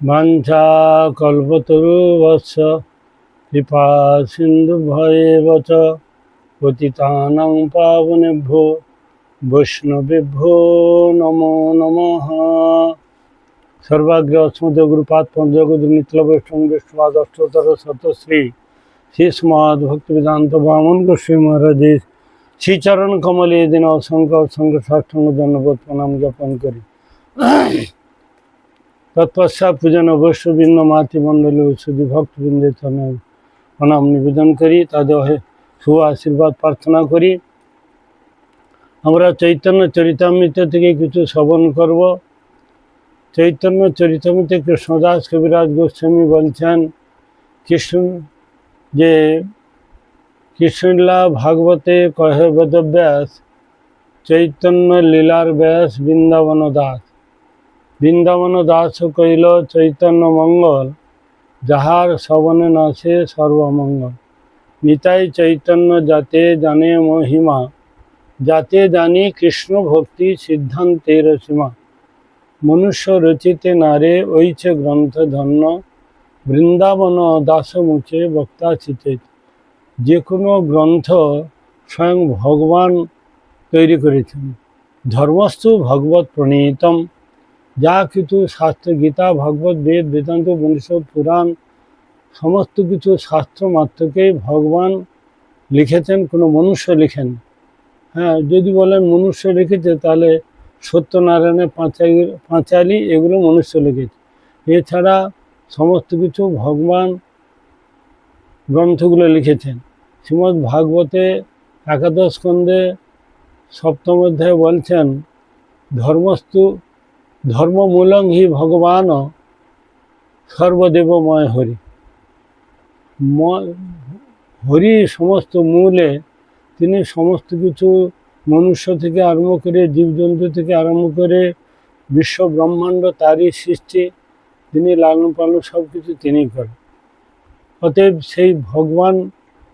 বাঞ্ছা কল্পতরুবৎস কৃপা সিন্ধু ভয়েব চ পতিতানাং পাবনেভ্যো বৈষ্ণবেভ্যো নমো নমঃ সর্বাগ্রে অস্মদ গুরুপাদ পঞ্চগদ নিত্য বৈষ্ণব বিষ্ণুপাদ অষ্টতর শতশ্রী শ্রী সমাদ ভক্তি বেদান্ত বামন গোস্বী মহারাজের শ্রীচরণ কমলে দিন অসংখ্য অসংখ্য সাষ্টাঙ্গ ধন্যবাদ প্রণাম জ্ঞাপন করি তৎপশ্চাৎ পূজন অবশ্যবৃন্দ মাতৃমণ্ডলী সুধী ভক্তবৃন্দের চরণে প্রণাম নিবেদন করি তাদের শুভ আশীর্বাদ প্রার্থনা করি। আমরা চৈতন্য চরিতামৃত থেকে কিছু শ্রবণ করব। চৈতন্য চরিতামৃতে কৃষ্ণদাস কবিরাজ গোস্বামী বলছেন, কৃষ্ণ যে কৃষ্ণলীলা ভাগবতে কহে বেদব্যাস, চৈতন্য লীলার ব্যাস বৃন্দাবন দাস বৃন্দাবন দাস কইল চৈতন্য মঙ্গল, যাহার শ্রবণে নাচে সর্বমঙ্গল। নিতাই চৈতন্য যাতে জানে মহিমা, যাতে জানি কৃষ্ণ ভক্তি সিদ্ধান্তের সীমা। মনুষ্য রচিতে নারে ঐছে গ্রন্থ ধন্য বৃন্দাবন দাস মুখে বক্তা চিতে। যে কোনো গ্রন্থ স্বয়ং ভগবান তৈরি করেছেন ধর্মস্তু ভগবত প্রণীতম যা কিছু শাস্ত্র গীতা, ভাগবত, বেদ, বেদান্ত, উপনিষদ, পুরাণ, সমস্ত কিছু শাস্ত্র মাত্রকেই ভগবান লিখেছেন, কোনো মনুষ্য লিখেন। হ্যাঁ যদি বলেন মনুষ্য লিখেছে, তাহলে সত্যনারায়ণের পাঁচালি পাঁচালি এগুলো মনুষ্য লিখেছে। এছাড়া সমস্ত কিছু ভগবান গ্রন্থগুলো লিখেছেন। শ্রীমদ্ ভাগবতে একাদশ স্কন্ধে সপ্তম অধ্যায়ে বলছেন, ধর্মস্তু ধর্মমূলং হি ভগবান সর্বদেবময় হরি। হরি সমস্ত মূলে, তিনি সমস্ত কিছু মনুষ্য থেকে আরম্ভ করে, জীবজন্তু থেকে আরম্ভ করে বিশ্ব ব্রহ্মাণ্ড তারই সৃষ্টি, তিনি লালন পালন সব কিছু তিনি করেন। অতএব সেই ভগবান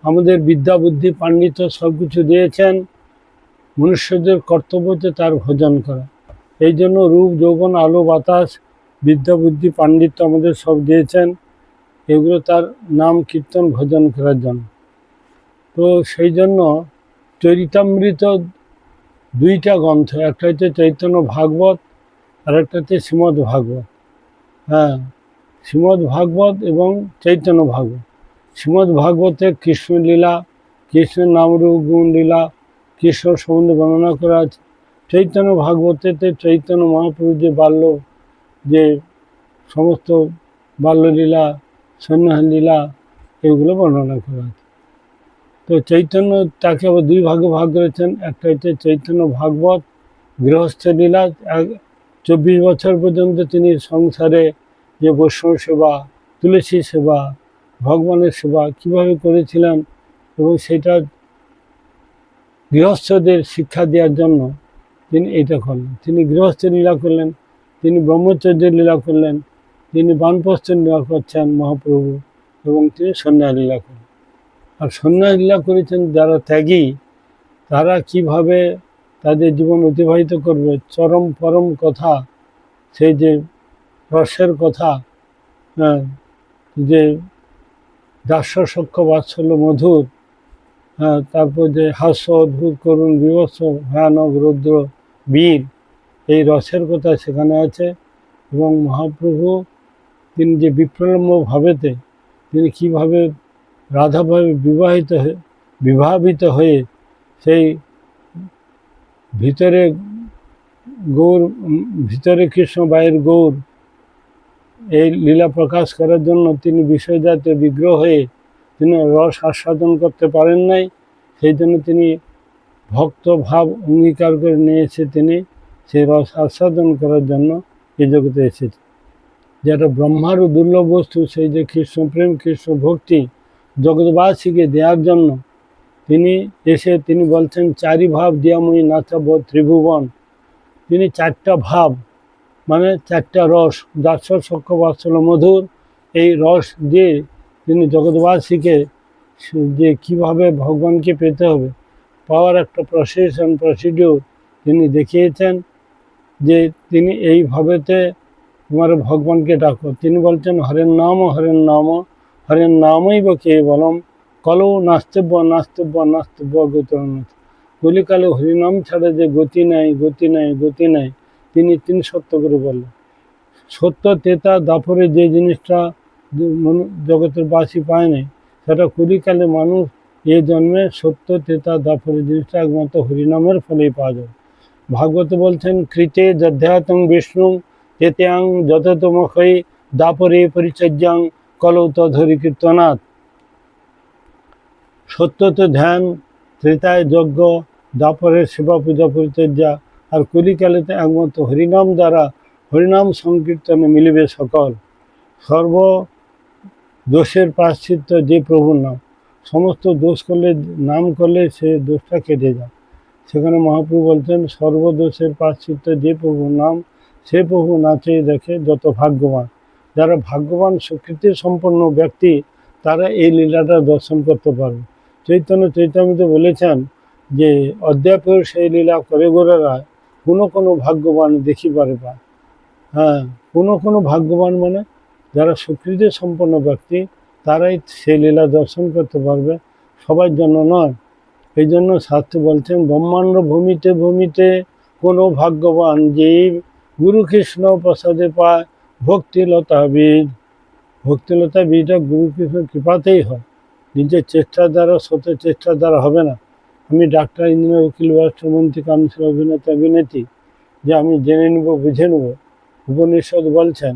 আমাদের বিদ্যা, বুদ্ধি, পাণ্ডিত্য সব কিছু দিয়েছেন, মনুষ্যদের কর্তব্য হচ্ছে তার ভোজন করা। এই জন্য রূপ, যৌবন, আলো, বাতাস, বিদ্যা, বুদ্ধি, পাণ্ডিত্য আমাদের সব দিয়েছেন। এগুলো তার নাম কীর্তন, ভজন করার জন্য তো সেই জন্য চরিতামৃত দুইটা গ্রন্থ, একটা হচ্ছে চৈতন্য ভাগবত, আর একটা হচ্ছে শ্রীমদ্ ভাগবত। হ্যাঁ শ্রীমদ্ ভাগবত এবং চৈতন্য ভাগবত। শ্রীমদ্ ভাগবতে কৃষ্ণলীলা, কৃষ্ণের নামরূপ গুণ, লীলা, কৃষ্ণ সম্বন্ধে বর্ণনা করা আছে। চৈতন্য ভাগবতেতে চৈতন্য মহাপ্রভু যে বাল্য, যে সমস্ত বাল্যলীলা সন্ন্যাস লীলা এগুলো বর্ণনা করা আছে তো চৈতন্য তাকে আবার দুই ভাগে ভাগ করেছেন। একটা হচ্ছে চৈতন্য ভাগবত গৃহস্থ লীলা চব্বিশ বছর পর্যন্ত তিনি সংসারে যে বৈষ্ণব সেবা, তুলসী সেবা, ভগবানের সেবা কীভাবে করেছিলেন এবং সেটা গৃহস্থদের শিক্ষা দেওয়ার জন্য তিনি এটা করলেন। তিনি গৃহস্থের লীলা করলেন তিনি ব্রহ্মচর্যের লীলা করলেন তিনি বানপ্রস্থের লীলা করছেন মহাপ্রভু এবং তিনি সন্ন্যাস লীলা করলেন। আর সন্ন্যাস লীলা করেছেন যারা ত্যাগী তারা কীভাবে তাদের জীবন অতিবাহিত করবে? চরম পরম কথা সেই যে রসের কথা হ্যাঁ, যে দাস্য সক্ষ বাৎসল্য মধুর হ্যাঁ তারপর যে হাস্য অদ্ভুত করুণ বিভৎস ভয়ানক রৌদ্র বীর। এই রসের কথা সেখানে আছে এবং মহাপ্রভু তিনি যে বিপ্রলম্ব ভাবেতে তিনি কীভাবে রাধাভাবে বিবাহিত হয়ে বিভাবিত হয়ে সেই ভিতরে গৌর, ভিতরে কৃষ্ণ বাইরের গৌর এই লীলা প্রকাশ করার জন্য তিনি বিষয়জাতীয় বিগ্রহ হয়ে তিনি রস আস্বাদন করতে পারেন নাই। সেই জন্য তিনি ভক্ত ভাব অঙ্গীকার করে নিয়ে এসে তিনি সেই রস আস্বাদন করার জন্য এই জগতে এসেছে। যেটা ব্রহ্মারও দুর্লভ বস্তু, সেই যে কৃষ্ণ প্রেম, কৃষ্ণ ভক্তি জগৎবাসীকে দেওয়ার জন্য তিনি এসে তিনি বলছেন, চারি ভাব দিয়াময়ী নাচাব ত্রিভুবন। তিনি চারটা ভাব মানে চারটা রস দাস সক্ষ বাৎসল মধুর এই রস দিয়ে তিনি জগৎবাসীকে যে কীভাবে ভগবানকে পেতে হবে পাওয়ার একটা প্রসেশন প্রসিডিউর তিনি দেখিয়েছেন যে তিনি এইভাবেতে তোমার ভগবানকে ডাকো। তিনি বলছেন হরের নাম হরের নাম হরের নামই বা কে বলম কলৌ নাস্তব্য নাস্তব্য নাস্তব্য গতিরনাথ কলিকালে হরিনাম ছাড়া যে গতি নাই গতি নাই গতি নাই, তিনি তিনি সত্য করে বললেন। সত্য, তেতা, দাপরে যে জিনিসটা জগতের বাসী পায় নাই, সেটা কলিকালে মানুষ এ জন্মে সত্য তেতা দাপরে জিনিসটা একমাত্র হরিনামের ফলেই পাওয়া যায়। ভাগবত বলছেন, কৃতে যধ্যাতং বিষ্ণু, তেত্যাং যততমখৈ দাপরে পরিচর্যাং কলৌত তধরি কীর্তনাথ সত্যতে ধ্যান, ত্রেতায় যজ্ঞ, দাপরে সেবা পূজা পরিচর্যা, আর কলিকালেতে একমাত্র হরিনাম দ্বারা হরিনাম সংকীর্তনে মিলিবে সকল। সর্ব দোষের প্রাশ্চিত্য যে প্রভুর নাম। সমস্ত দোষ করলে, নাম করলে সে দোষটা কেটে যায়। সেখানে মহাপ্রভু বলছেন, সর্বদোষের প্রাশ্চিত্য যে প্রভুর নাম, সে প্রভু নাচে দেখে যত ভাগ্যবান। যারা ভাগ্যবান সুকৃতি সম্পন্ন ব্যক্তি, তারা এই লীলাটা দর্শন করতে পারবে। চৈতন্য চৈতন্য বলেছেন যে অধ্যাপের সেই লীলা করে গোড়ারা কোনো কোনো ভাগ্যবান দেখি পারে হ্যাঁ কোনো কোনো ভাগ্যবান মানে যারা সুকৃতি সম্পন্ন ব্যক্তি তারাই সেই লীলা দর্শন করতে পারবে। সবার জন্য নয়। এই জন্য শাস্ত্রে বলছেন, ব্রহ্মাণ্ড ভূমিতে ভূমিতে কোনো ভাগ্যবান জীব গুরু কৃষ্ণ প্রসাদে পায় ভক্তিলতা বীজ ভক্তিলতা বীজটা গুরু কৃষ্ণ কৃপাতেই হয়। নিজের চেষ্টার দ্বারা শত চেষ্টার দ্বারা হবে না। আমি ডাক্তার, ইঞ্জিনিয়ার, উকিল রাষ্ট্রমন্ত্রী কাউন্সিল অভিনেতা, অভিনেত্রী, যে আমি জেনে নেব, বুঝে নেব। উপনিষদ বলছেন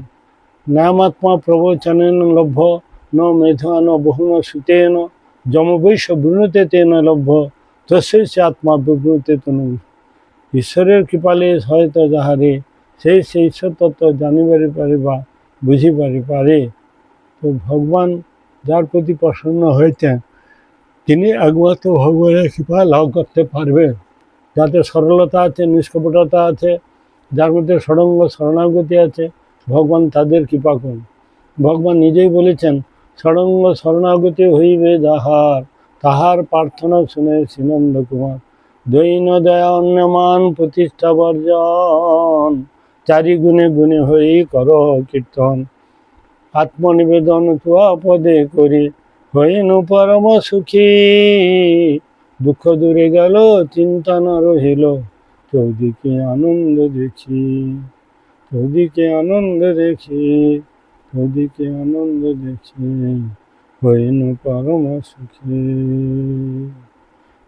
নামাত্মা প্রবচনেন লভ্য ন মেধান বহুন সুতেন যমবৈশ্য বৃণতে তেন লভ্য তস্যই সে আত্মা বিবৃতে তনু ঈশ্বরের কৃপালে হয়তো যাহারে সেই ঈশ্বর তত্ত্ব জানিবারে পারে বা বুঝিবারে পারে তো ভগবান যার প্রতি প্রসন্ন হয়েছেন তিনি একমাত্র ভগবানের কৃপা লাভ করতে পারবে যাতে সরলতা আছে নিষ্কপটতা আছে যার মধ্যে সরঙ্গ শরণাগতি আছে ভগবান তাদের কৃপা করুন ভগবান নিজেই বলেছেন সরঙ্গ শরণাগতি হইবে যাহার, তাহার প্রার্থনা শুনে শ্রীনন্দ কুমার দৈন দয়া অন্যমান প্রতিষ্ঠা বর্জন চারি গুণে গুণে হই কর কীর্তন। আত্মনিবেদন তুয়া পদে করি, হইনু পরম সুখী। দুঃখ দূরে গেল, চিন্তা না রহিল, চৌদিকে আনন্দ দেখি, চৌদিকে আনন্দ দেখি। চৌদিকে আনন্দ দেখি, হইনু পরম সুখী,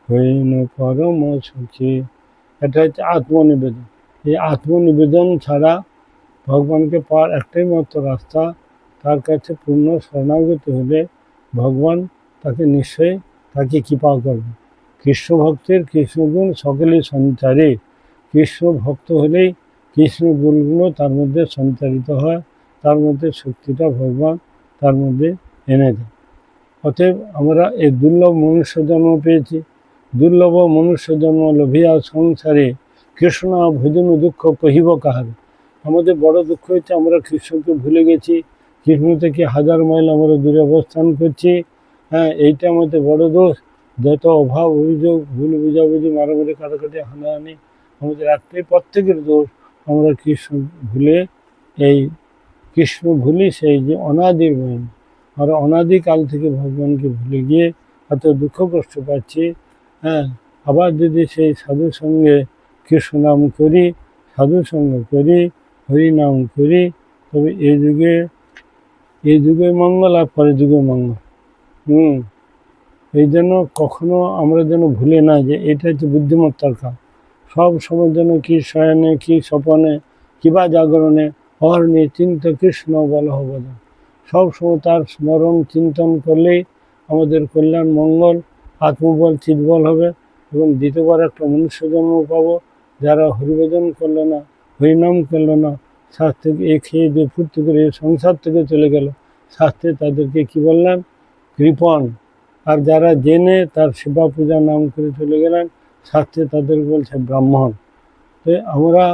হইনু পরম সুখী। এটা হচ্ছে আত্মনিবেদন। এই আত্মনিবেদন ছাড়া ভগবানকে পাওয়ার একটাই মাত্র রাস্তা, তার কাছে পূর্ণ শরণাগত হলে ভগবান তাকে নিশ্চয়ই তাকে কৃপা করবে। কৃষ্ণ ভক্তের কৃষ্ণগুণ সকলেই সঞ্চারে। কৃষ্ণ ভক্ত হলেই কৃষ্ণ গুণগুলো তার মধ্যে সঞ্চারিত হয়। তার মধ্যে শক্তিটা ভগবান তার মধ্যে এনে দেয়। অতএব আমরা এই দুর্লভ মনুষ্য জন্ম পেয়েছি। দুর্লভ মনুষ্য জন্ম লোভিয়া সংসারে কৃষ্ণ ভোজন দুঃখ কহিব কাহার। আমাদের বড় দুঃখ হচ্ছে আমরা কৃষ্ণকে ভুলে গেছি। কৃষ্ণ থেকে হাজার মাইল আমরা দূরে অবস্থান করছি। হ্যাঁ এইটা আমাদের বড় দোষ। যত অভাব, অভিযোগ, ভুল, বুঝাবুঝি, মারামারি, কাটাকাটি, হানাহানি আমাদের একটাই প্রত্যেকের দোষ। আমরা কৃষ্ণ ভুলে এই কৃষ্ণ ভুলি সেই যে অনাদির বয়ন আমরা অনাদিকাল থেকে ভগবানকে ভুলে গিয়ে এত দুঃখ কষ্ট পাচ্ছি। হ্যাঁ আবার যদি সেই সাধুর সঙ্গে কৃষ্ণ নাম করি, সাধু সঙ্গ করি, হরি নাম করি, তবে এই যুগে এই যুগে মঙ্গল আর পরের যুগে মঙ্গল। হুম, এই জন্য কখনো আমরা যেন ভুলে না যে এটা হচ্ছে বুদ্ধিমত্তার কাজ সব সময় যেন কি শয়নে, কি স্বপনে কিবা জাগরণে অহর্ণে চিন্ত কৃষ্ণ বল হবদ সব সময় তার স্মরণ চিন্তন করলেই আমাদের কল্যাণ মঙ্গল, আত্মবল চিৎবল হবে এবং দ্বিতীয়বার একটা মনুষ্য জন্ম পাবো যারা হরিভজন করল না, হরিনাম করল না শাস্ত্রে এ খেয়ে দিয়ে ফুর্তি করে সংসার থেকে চলে গেল। শাস্ত্রে তাদেরকে কি বললেন? কৃপণ। আর যারা জেনে তার সেবা পূজা নাম করে চলে গেলেন শাস্ত্রে তাদের বলছে ব্রাহ্মণ। তো আমরা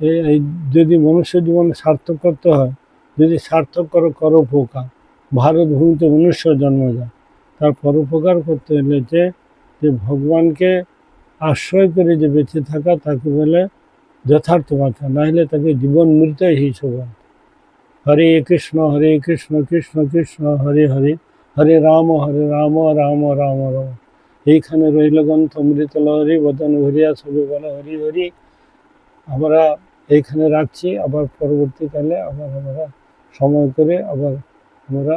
এই যদি মনুষ্য জীবনে সার্থক করতে হয়, যদি সার্থক করো করো উপকার। ভারত ভূমিতে মনুষ্য জন্ম যায়। তার পরোপকার করতে হলে যে যে ভগবানকে আশ্রয় করে যে বেঁচে থাকা, তাকে বলে যথার্থ মাথা নাহলে তাকে জীবন মৃত হিসেবে হরে কৃষ্ণ হরে কৃষ্ণ কৃষ্ণ কৃষ্ণ, হরে হরে। হরে রাম হরে রাম রাম রাম রাম। এইখানে রইল গন্থ অমৃত লহরি, বদন ভরিয়া, সবে বলে হরি হরি। আমরা এইখানে রাখছি আবার পরবর্তীকালে আবার আমরা সময় করে আবার আমরা